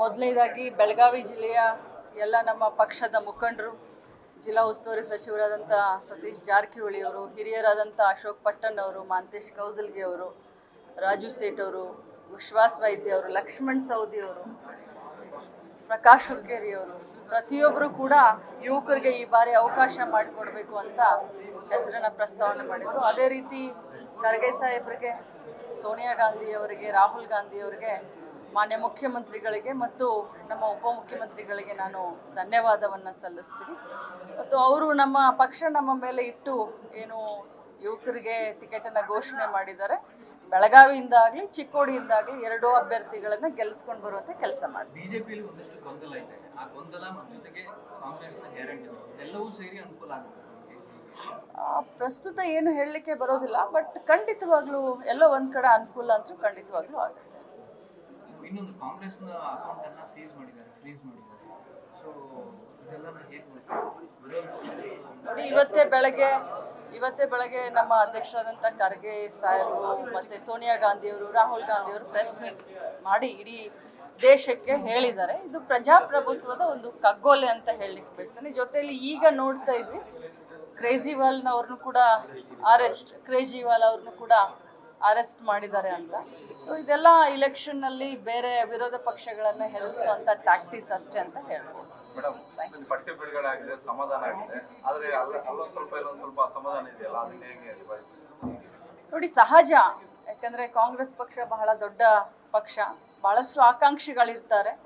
ಮೊದಲನೇದಾಗಿ ಬೆಳಗಾವಿ ಜಿಲ್ಲೆಯ ಎಲ್ಲ ನಮ್ಮ ಪಕ್ಷದ ಮುಖಂಡರು, ಜಿಲ್ಲಾ ಉಸ್ತುವಾರಿ ಸಚಿವರಾದಂಥ ಸತೀಶ್ ಜಾರಕಿಹೊಳಿ ಅವರು ಹಿರಿಯರಾದಂಥ ಅಶೋಕ್ ಪಟ್ಟಣ್ ಅವರು, ಮಾಂತೇಶ್ ಕೌಸಲ್ಗಿ ಅವರು, ರಾಜು ಸೇಠ್ ಅವರು, ವಿಶ್ವಾಸ್ ವೈದ್ಯ ಅವರು, ಲಕ್ಷ್ಮಣ್ ಸೌದಿ ಅವರು, ಪ್ರಕಾಶ್ ಹುಕ್ಕೇರಿ ಅವರು ಪ್ರತಿಯೊಬ್ಬರು ಕೂಡ ಯುವಕರಿಗೆ ಈ ಬಾರಿ ಅವಕಾಶ ಮಾಡಿಕೊಡ್ಬೇಕು ಅಂತ ಹೆಸರನ್ನ ಪ್ರಸ್ತಾವನೆ ಮಾಡಿದರು. ಅದೇ ರೀತಿ ಖರ್ಗೆ ಸಾಹೇಬ್ರಿಗೆ, ಸೋನಿಯಾ ಗಾಂಧಿ ಅವರಿಗೆ, ರಾಹುಲ್ ಗಾಂಧಿ ಅವರಿಗೆ ಮಾನ್ಯ ಮುಖ್ಯಮಂತ್ರಿಗಳಿಗೆ ಮತ್ತು ನಮ್ಮ ಉಪಮುಖ್ಯಮಂತ್ರಿಗಳಿಗೆ ನಾನು ಧನ್ಯವಾದವನ್ನು ಸಲ್ಲಿಸ್ತೀನಿ. ಮತ್ತು ಅವರು ನಮ್ಮ ಪಕ್ಷ ನಮ್ಮ ಮೇಲೆ ಇಟ್ಟು ಏನು ಯುವಕರಿಗೆ ಟಿಕೆಟನ್ನು ಘೋಷಣೆ ಮಾಡಿದ್ದಾರೆ. ಬೆಳಗಾವಿಯಿಂದ ಆಗಲಿ ಚಿಕ್ಕೋಡಿಯಿಂದ ಆಗಲಿ ಎರಡೂ ಅಭ್ಯರ್ಥಿಗಳನ್ನು ಗೆಲ್ಲಿಸ್ಕೊಂಡು ಬರುವಂತೆ ಕೆಲಸ ಮಾಡಿ ಬಿಜೆಪಿಯಲ್ಲಿ ಒಂದಷ್ಟು ಗೊಂದಲ ಇದೆ. ಆ ಗೊಂದಲ ಜೊತೆಗೆ ಕಾಂಗ್ರೆಸ್ನ ಗ್ಯಾರಂಟಿ ಎಲ್ಲವೂ ಸೇರಿ ಅನುಕೂಲ ಆಗುತ್ತೆ ಪ್ರಸ್ತುತ ಏನು ಹೇಳಲಿಕ್ಕೆ ಬರೋದಿಲ್ಲ ಬಟ್ ಖಂಡಿತವಾಗ್ಲೂ ಎಲ್ಲೋ ಒಂದು ಕಡೆ ಅನುಕೂಲ ಅಂತೂ ಖಂಡಿತವಾಗ್ಲೂ ಆಗುತ್ತೆ. ಇನ್ನೊಂದು ನ ಅಕೌಂಟ್ ಅನ್ನ ಸೀಸ್ ಮಾಡಿದ್ದಾರೆ ಫ್ರೀಸ್ ಮಾಡಿದ್ದಾರೆ. ಸೊ ಇದೆಲ್ಲ ಹೇಗೆ ಇವತ್ತೇ ಬೆಳಗ್ಗೆ ಇವತ್ತೇ ಬೆಳಗ್ಗೆ ನಮ್ಮ ಅಧ್ಯಕ್ಷರಾದಂಥ ಖರ್ಗೆ ಸಾಹೇಬರು ಮತ್ತೆ ಸೋನಿಯಾ ಗಾಂಧಿಯವರು, ರಾಹುಲ್ ಗಾಂಧಿಯವರು ಪ್ರೆಸ್ ಮೀಟ್ ಮಾಡಿ ಇಡೀ ದೇಶಕ್ಕೆ ಹೇಳಿದ್ದಾರೆ. ಇದು ಪ್ರಜಾಪ್ರಭುತ್ವದ ಒಂದು ಕಗ್ಗೊಲೆ ಅಂತ ಹೇಳಲಿಕ್ಕೆ ಬಯಸ್ತೇನೆ. ಜೊತೆಯಲ್ಲಿ ಈಗ ನೋಡ್ತಾ ಇದ್ವಿ, ಕ್ರೇಜಿವಾಲ್ನವ್ರನ್ನು ಕೂಡ ಅರೆಸ್ಟ್ ಕ್ರೇಜಿವಾಲ್ ಅವ್ರನ್ನು ಕೂಡ ಅರೆಸ್ಟ್ ಮಾಡಿದ್ದಾರೆ ಅಂತ. ಸೊ ಇದೆಲ್ಲ ಇಲೆಕ್ಷನ್ನಲ್ಲಿ ಬೇರೆ ವಿರೋಧ ಪಕ್ಷಗಳನ್ನು ಹೆದರಿಸುವಂಥ ಟ್ಯಾಕ್ಟಿಸ್ ಅಷ್ಟೇ ಅಂತ ಹೇಳ್ಬೋದು. ನೋಡಿ ಸಹಜ. ಯಾಕಂದ್ರೆ ಕಾಂಗ್ರೆಸ್ ಪಕ್ಷ ಬಹಳ ದೊಡ್ಡ ಪಕ್ಷ. ಬಹಳಷ್ಟು ಆಕಾಂಕ್ಷಿಗಳಿರ್ತಾರೆ.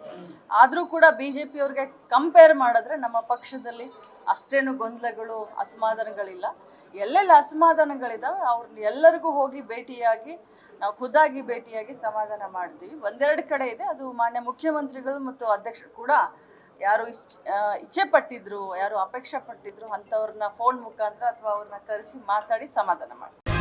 ಆದರೂ ಕೂಡ ಬಿ ಜೆ ಪಿಯವ್ರಿಗೆ ಕಂಪೇರ್ ಮಾಡಿದ್ರೆ ನಮ್ಮ ಪಕ್ಷದಲ್ಲಿ ಅಷ್ಟೇನು ಗೊಂದಲಗಳು, ಅಸಮಾಧಾನಗಳಿಲ್ಲ. ಎಲ್ಲೆಲ್ಲಿ ಅಸಮಾಧಾನಗಳಿದಾವೆ ಅವ್ರನ್ನ ಎಲ್ಲರಿಗೂ ಹೋಗಿ ಭೇಟಿಯಾಗಿ, ನಾವು ಖುದ್ದಾಗಿ ಭೇಟಿಯಾಗಿ ಸಮಾಧಾನ ಮಾಡ್ತೀವಿ. ಒಂದೆರಡು ಕಡೆ ಇದೆ. ಅದು ಮಾನ್ಯ ಮುಖ್ಯಮಂತ್ರಿಗಳು ಮತ್ತು ಅಧ್ಯಕ್ಷರು ಕೂಡ ಯಾರು ಇಚ್- ಇಚ್ಛೆ ಪಟ್ಟಿದ್ರು, ಯಾರು ಅಪೇಕ್ಷೆ ಪಟ್ಟಿದ್ರು ಅಂಥವ್ರನ್ನ ಫೋನ್ ಮುಖಾಂತರ ಅಥವಾ ಅವ್ರನ್ನ ಕರೆಸಿ ಮಾತಾಡಿ ಸಮಾಧಾನ ಮಾಡ್ತೀವಿ